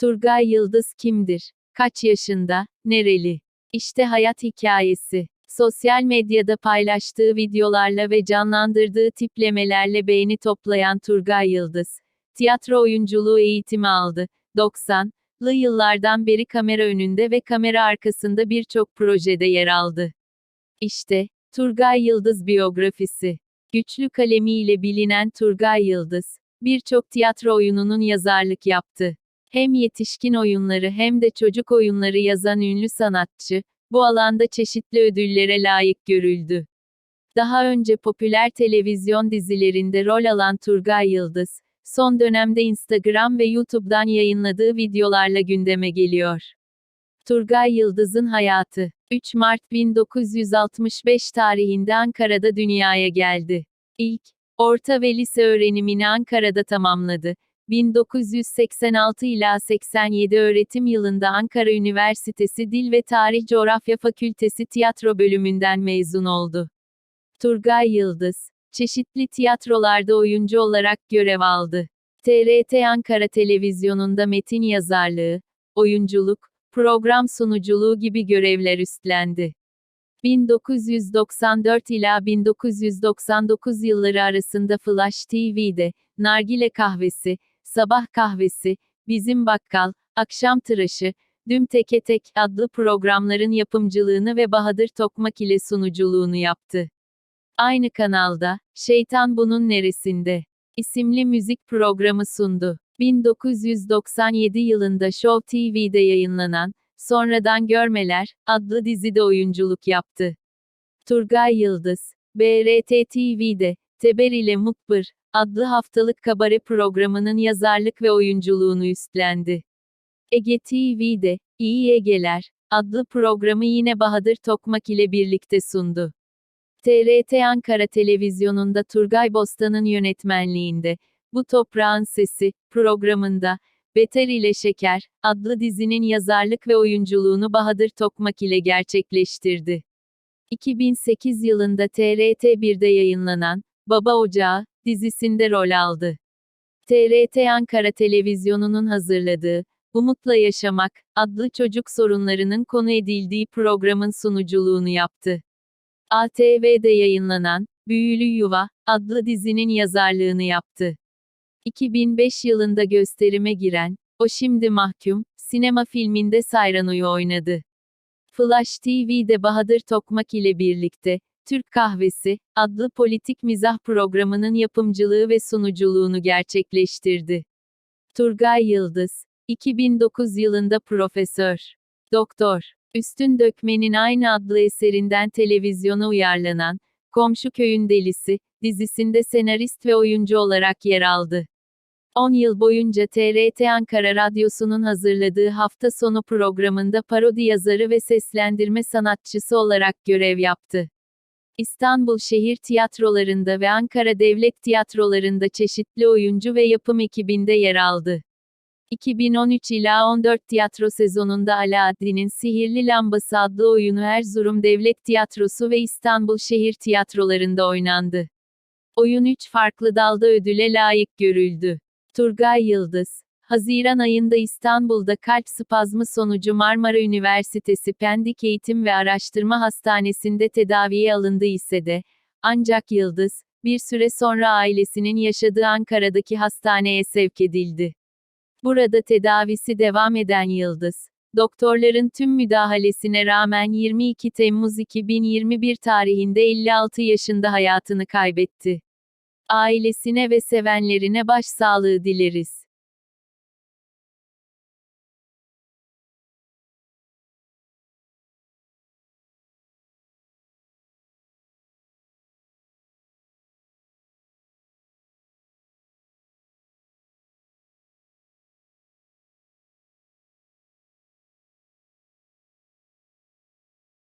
Turgay Yıldız kimdir? Kaç yaşında? Nereli? İşte hayat hikayesi. Sosyal medyada paylaştığı videolarla ve canlandırdığı tiplemelerle beğeni toplayan Turgay Yıldız, tiyatro oyunculuğu eğitimi aldı. 90'lı yıllardan beri kamera önünde ve kamera arkasında birçok projede yer aldı. İşte, Turgay Yıldız biyografisi. Güçlü kalemiyle bilinen Turgay Yıldız, birçok tiyatro oyununun yazarlık yaptı. Hem yetişkin oyunları hem de çocuk oyunları yazan ünlü sanatçı, bu alanda çeşitli ödüllere layık görüldü. Daha önce popüler televizyon dizilerinde rol alan Turgay Yıldız, son dönemde Instagram ve YouTube'dan yayınladığı videolarla gündeme geliyor. Turgay Yıldız'ın hayatı 3 Mart 1965 tarihinde Ankara'da dünyaya geldi. İlk, orta ve lise öğrenimini Ankara'da tamamladı. 1986 ila 87 öğretim yılında Ankara Üniversitesi Dil ve Tarih Coğrafya Fakültesi Tiyatro bölümünden mezun oldu. Turgay Yıldız, çeşitli tiyatrolarda oyuncu olarak görev aldı. TRT Ankara Televizyonu'nda metin yazarlığı, oyunculuk, program sunuculuğu gibi görevler üstlendi. 1994 ila 1999 yılları arasında Flash TV'de, Nargile Kahvesi, Sabah Kahvesi, Bizim Bakkal, Akşam Tıraşı, Düm Teke Tek adlı programların yapımcılığını ve Bahadır Tokmak ile sunuculuğunu yaptı. Aynı kanalda, Şeytan Bunun Neresinde? isimli müzik programı sundu. 1997 yılında Show TV'de yayınlanan, Sonradan Görmeler, adlı dizide oyunculuk yaptı. Turgay Yıldız, BRT TV'de, Teber ile Mukbır, adlı haftalık kabare programının yazarlık ve oyunculuğunu üstlendi. Ege TV'de, İyi Egeler, adlı programı yine Bahadır Tokmak ile birlikte sundu. TRT Ankara Televizyonu'nda Turgay Bostan'ın yönetmenliğinde, Bu Toprağın Sesi, programında, Beter ile Şeker, adlı dizinin yazarlık ve oyunculuğunu Bahadır Tokmak ile gerçekleştirdi. 2008 yılında TRT 1'de yayınlanan, Baba Ocağı, dizisinde rol aldı. TRT Ankara Televizyonu'nun hazırladığı, Umutla Yaşamak, adlı çocuk sorunlarının konu edildiği programın sunuculuğunu yaptı. ATV'de yayınlanan, Büyülü Yuva, adlı dizinin yazarlığını yaptı. 2005 yılında gösterime giren, O Şimdi Mahkum, sinema filminde Sayranu'yu oynadı. Flash TV'de Bahadır Tokmak ile birlikte, Türk Kahvesi, adlı politik mizah programının yapımcılığı ve sunuculuğunu gerçekleştirdi. Turgay Yıldız, 2009 yılında profesör, doktor, Üstün Dökmen'in aynı adlı eserinden televizyona uyarlanan, Komşu Köyün Delisi, dizisinde senarist ve oyuncu olarak yer aldı. 10 yıl boyunca TRT Ankara Radyosu'nun hazırladığı hafta sonu programında parodi yazarı ve seslendirme sanatçısı olarak görev yaptı. İstanbul şehir tiyatrolarında ve Ankara devlet tiyatrolarında çeşitli oyuncu ve yapım ekibinde yer aldı. 2013 ila 14 tiyatro sezonunda Alaaddin'in Sihirli Lambası adlı oyunu Erzurum Devlet Tiyatrosu ve İstanbul şehir tiyatrolarında oynandı. Oyun 3 farklı dalda ödüle layık görüldü. Turgay Yıldız, Haziran ayında İstanbul'da kalp spazmı sonucu Marmara Üniversitesi Pendik Eğitim ve Araştırma Hastanesi'nde tedaviye alındı ise de, ancak Yıldız, bir süre sonra ailesinin yaşadığı Ankara'daki hastaneye sevk edildi. Burada tedavisi devam eden Yıldız, doktorların tüm müdahalesine rağmen 22 Temmuz 2021 tarihinde 56 yaşında hayatını kaybetti. Ailesine ve sevenlerine başsağlığı dileriz.